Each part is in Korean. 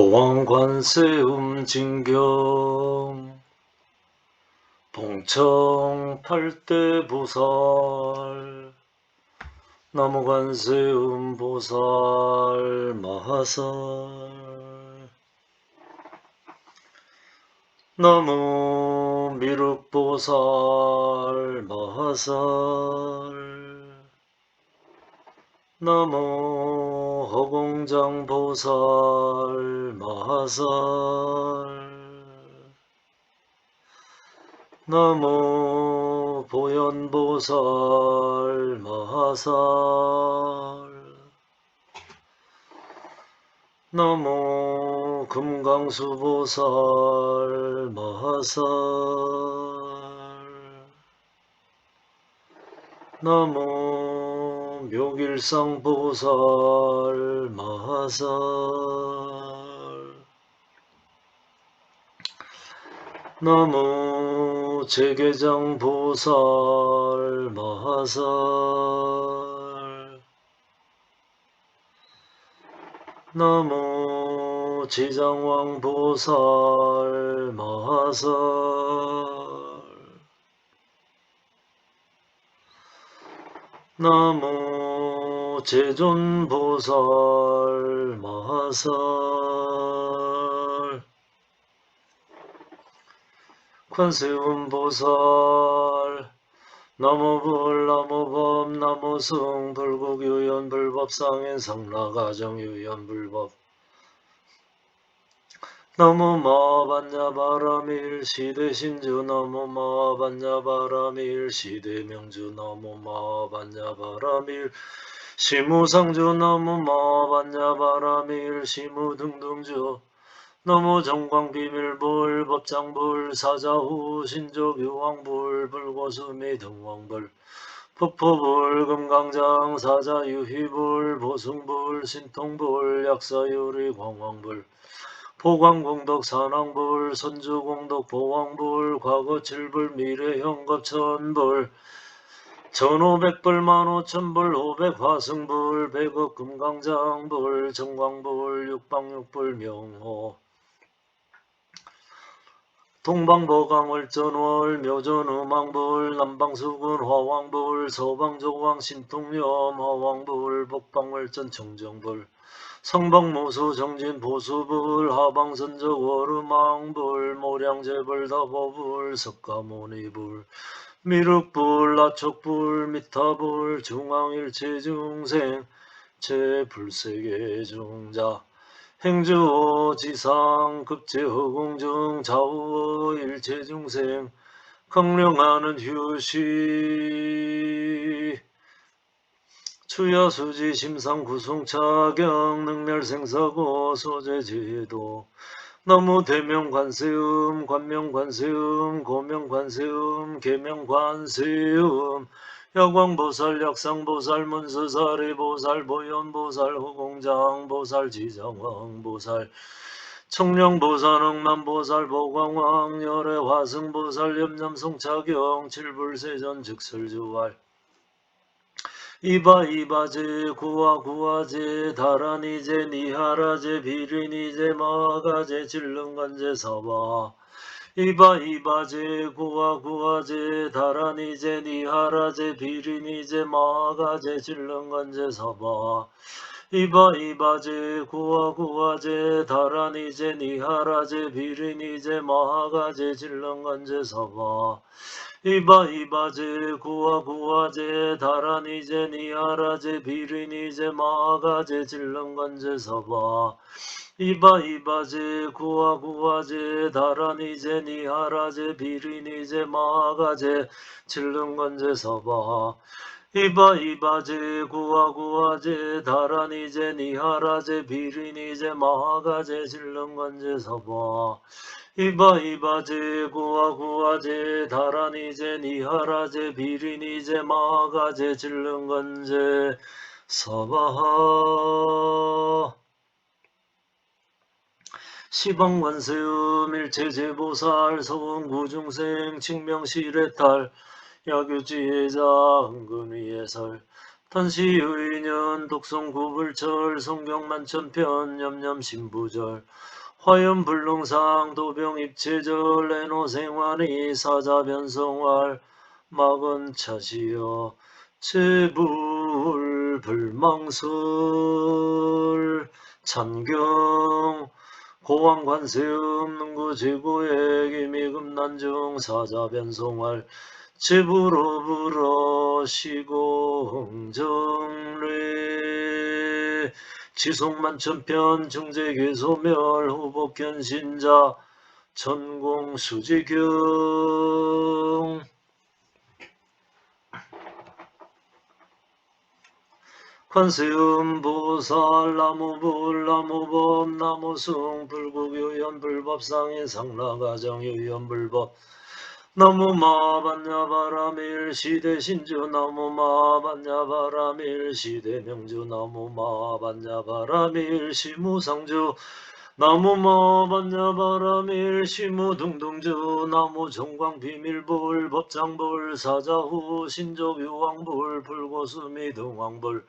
보왕관세음 진경 봉청 팔대보살 나무관세음 보살 마하살. 나무 미륵보살 마하살. 나무 허공장보살 마하살 나무 보현보살 마하살 나무 금강수보살 마하살 나무 묘길상 보살 마하살 나무 제계장 보살 마하살 나무 지장왕 보살 마하살 나무 제존보살 마하살. 관세음보살. 나무불 나무법 나무승 불국유연 불법상인 성라가정유연 불법 나무마반야 바라밀 시대 신주 나무마반야 바라밀 시대 명주 나무마반야 바라밀 시무상주 나무마반야 바라밀 시무등등주. 너무 정광비밀불 법장불 사자후 신족 유황불 불고수미 등왕불. 폭포불 금강장 사자유희불 보승불 신통불 약사유리 광왕불 보광공덕 산왕불 선주공덕 보왕불 과거칠불 미래형겁천불. 전오백불 만오천불 오백화승불 백억 금강장불 정광불 육방육불 명호. 동방보강월전월 묘전음왕불 남방수군 화왕불 서방조왕 신통염 화왕불 복방월전 청정불 성방모수 정진 보수불 하방선적 월음왕불 모량제불 다보불 석가모니불 미륵불 나촉불 미타불 중앙일체 중생 제불세계 중자. 행주 지상 급제허공중 좌우 일체 중생 강령하는 휴시 추야수지 심상구송차경 능멸생사고 소재제도. 너무 대명 관세음 관명 관세음 고명 관세음 계명 관세음. 야광보살 약상보살 문수사리 보살 보현보살 후공장 보살 지정왕 보살. 청량보살 응남보살 보광왕 열애화승보살 염냠송차경 칠불세전 즉설주활 이바 이바제 구와 구와제 다라니제 니하라제 비리니제 마가제 질릉간제 사바. 이바 이바제 구와 구와제 다라니제 니하라제 비리니제 마가제 질릉간제 사바. 이바 이바제 구와 구와제 다라니제 니하라제 비리니제 마가제 질릉간제 사바 이바 이바제 구와 구와제 다라니제 니아라제 비리니제 마가제 질렁간제 사바. 이바 이바제 구와 구와제 다라니제 니아라제 비리니제 마가제 질렁간제 사바. 이바 이바제 구와 구와제 다라니제 니하라제 비리니제 마가제 질렁간제 사바 이바 이바제 구와 구와제 다라니제 니하라제 비리니제 마가제 질릉건제 서바하. 시방관세음 일체제보살 서원구중생 칭명실의탈 야교지혜자 은근위예설. 탄시의년 독성구불철 성경만천편 염염신부절 화염불능상 도병입체절 애노생환이 사자변성활 막은차시여 제불불망설. 찬경 고왕관세음 능구 제고의 기미금난중 사자변성활 제불어불어 시공정례 지속만천편 중재계소멸 후복견신자 전공수지경. 관세음보살 나무불 나무법 나무숭 불국유연불법상인 상라가정유연불법 나무마 반야바라밀 시대 신주 나무마 반야바라밀 시대 명주 나무마 반야바라밀 시 무상주 나무마 반야바라밀 시 무둥둥주 나무 정광 비밀불 법장불 사자후 신족유왕불 불고수미등왕불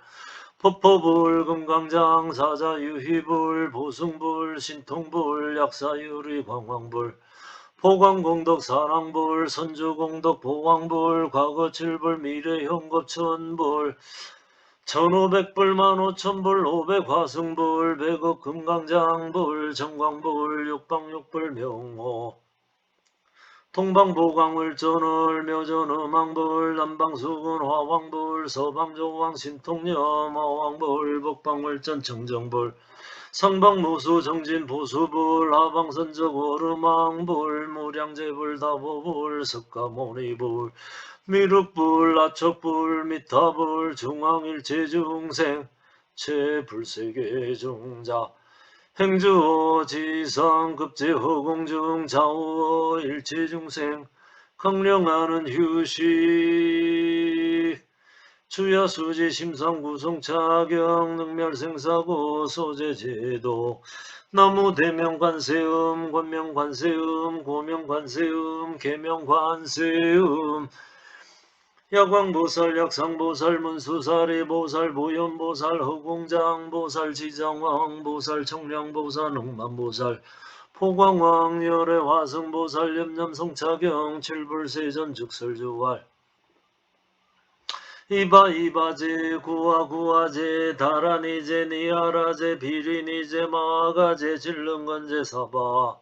법포불 금강장 사자유희불 보승불 신통불 약사유리 광왕불 보광공덕 사랑불 선주공덕 보광불 과거칠불 미래현겁천불 천오백불 만오천불 오백화승불 백억 금강장불 정광불 육방육불 명호 동방보광을 전을 묘전음왕불 남방수군 화왕불 서방조왕 신통념 화왕불 북방물전 정정불 상방무수 정진 보수불 하방선적 오르망불 무량제불 다보불 석가모니불 미륵불 아척불 미타불 중앙일체 중생 제불세계 중자. 행주호 지상 급제허공중 좌우 일체 중생 강령하는 휴식 주야수지 심상구성 차경 능멸생사고 소재제도 나무 대명 관세음 권명 관세음 고명 관세음 계명관세음. 야광보살 약상보살 문수사리 보살 보현보살 허공장 보살 지장왕 보살 청량보살 흑만보살. 포광왕 열애 화성보살 염염성차경 칠불세전 즉설주활 이바 이바제 구와 구와제 다라니제 니아라제 비리니제 마가제 질릉건제 사바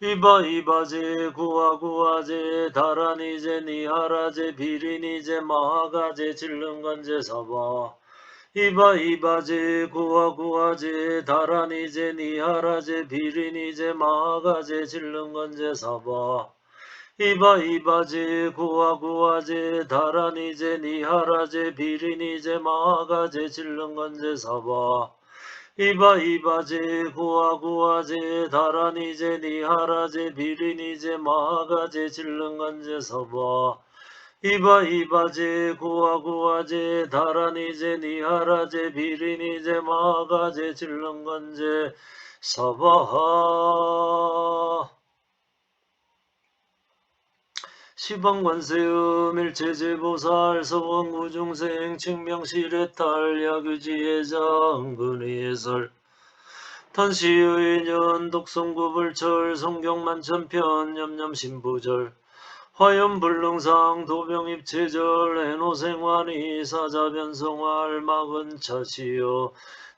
이바 이바제 구와 구와제 다라니제 니아라제 비리니제 마가제 질릉건제 사바 이바 이바제 구와 구와제 다라니제 니아라제 비리니제 마가제 질릉건제 사바 이바 이바제 구와 구와제 다라니제 니하라제 비리니제 마가제 질릉건제 사바. 이바 이바제 구와 구와제 다라니제 니하라제 비리니제 마가제 질릉건제 사바. 이바 이바제 구와 구와제 다라니제 니하라제 비리니제 마가제 질릉건제 사바하 시방관세음 일체제보살 서원구중생 칭명실의탈 야규지혜장 근의예설. 탄시의 년 독성구불철 성경만천편 염염신부절. 화염불능상 도병입체절 해노생환이 사자변성활 막은차시여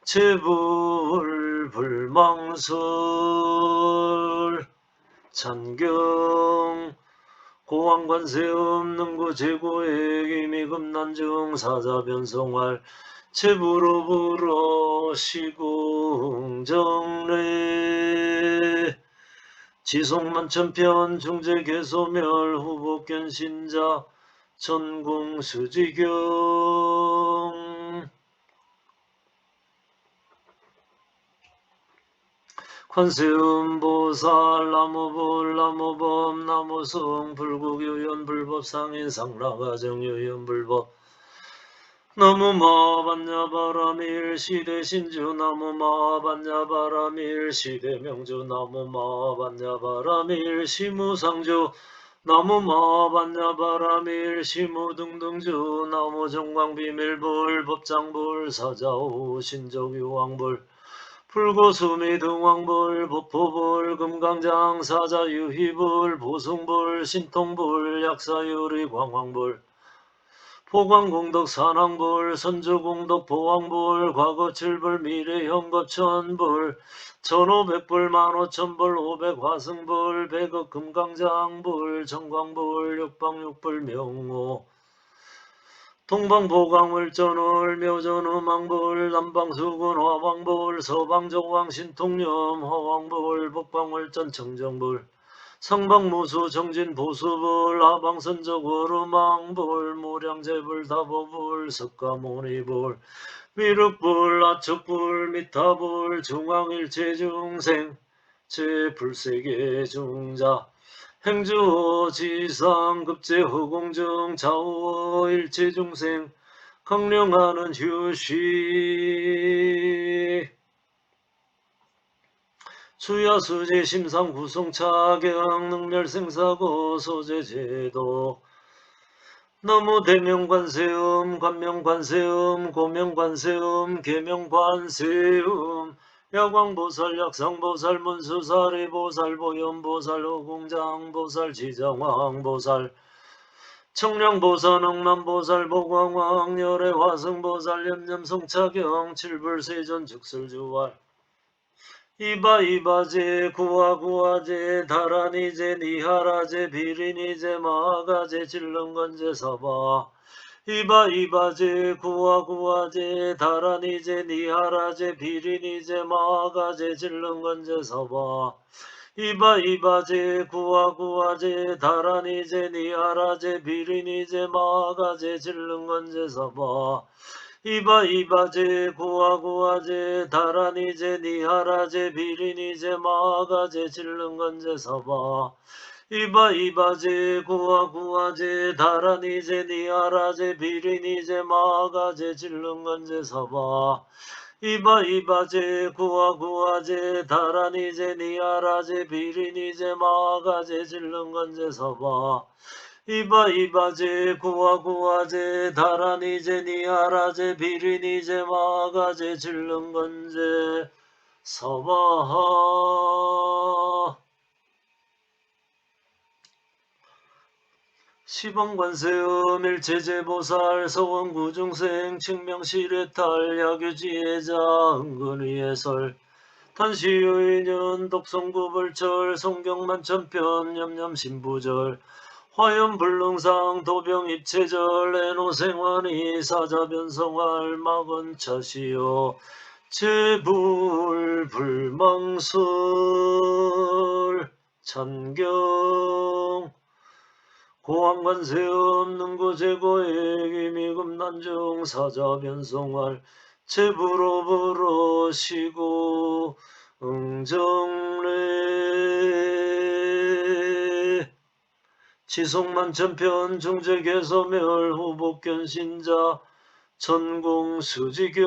제불불망설. 찬경 고왕관세 없는 고 제고의 기미금난중 사자 변성활 제부로부로 시궁정례 지속만천편 중재 개소멸 후복견 신자 전공수지경 관세음 보살 나무불 나무범 나무승 불국유연 불법상인 상라가정유연 불법. 나무마 반야바라밀 시대 신주 나무마 반야바라밀 시대 명주 나무마 반야바라밀 시무상주. 나무 마 반야 바라밀 시무 등등주. 나무 정광 비밀불 법장불 사자우 신적 유황불 불고수미 등왕불 법포불 금강장 사자 유희불 보승불 신통불 약사유리 광황불. 포광공덕 산왕불 선주공덕 보왕불 과거칠불 미래현거천불 천오백불 만오천불 오백화승불 백억 금강장불 정광불 육방육불 명호 동방보강물전을 묘전음왕불 남방수군 화왕불 서방정왕 신통념 화왕불 북방물전 청정불 성방무수 정진보수불 하방선적 어루망불 무량제불 다보불 석가모니불 미륵불 아척불 미타불 중앙일체 중생 제불세계 중자 행주어 지상 급제 허공중 좌우어 일체중생 강령하는 휴식. 수야수제 심상 구성차경 능멸생사고 소제제도. 너무 대명관세음 관명관세음 고명관세음 계명관세음 야광보살 약상보살 문수사리보살 보현보살 호공장보살 지정왕보살 청량보살 억남보살 보광왕 열애화승보살 염염성차경 칠불세전 즉설주활. 이바 이바제 구와 구와제 다라니제 니하라제 비리니제 마가제 질렁건제 사바 이바 이바제 구와 구와제 다라니제 니하라제 비리니제 마가제 질렁건제 사바. 이바 이바제 구와 구와제 다라니제 니하라제 비리니제 마가제 질렁건제 사바. 이바 이바제 구와 구와제 다라니제 니하라제 비리니제 마가제 질릉건제 사바 이바 이바제 구와 구와제 다라니제 니하라제 비리니제 마가제 질릉건제 사바. 이바 이바제 구와 구와제 다라니제 니하라제 비리니제 마가제 질릉건제 사바. 이바 이바제 구와 구와제 다라니제 니아라제 비리니제 마가제 질릉건제 서바하 시방관세음 일체제보살 서원구중생 칭명시례탈 야교지혜자 은근위해설. 탄시유인연 독성구불철 성경만천편 염염신부절. 화염불능상 도병입체절 애노생환이 사자변성할 막은차시요. 제불불망설 찬경 고왕관세 없는 고제고의 미금난중 사자변성할 제불어불어 시고 응정례 지속만천편 중재개소멸 후복견신자 전공수지경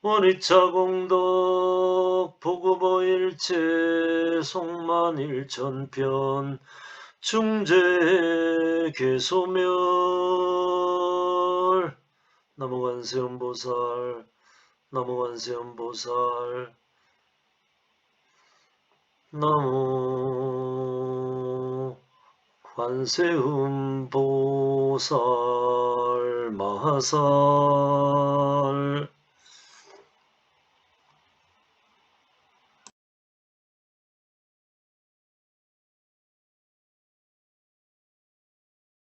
원위차공덕 보급어일체 송만일천편 중재 개소멸. 나무관세음보살 나무관세음보살. 나무 관세음보살 마살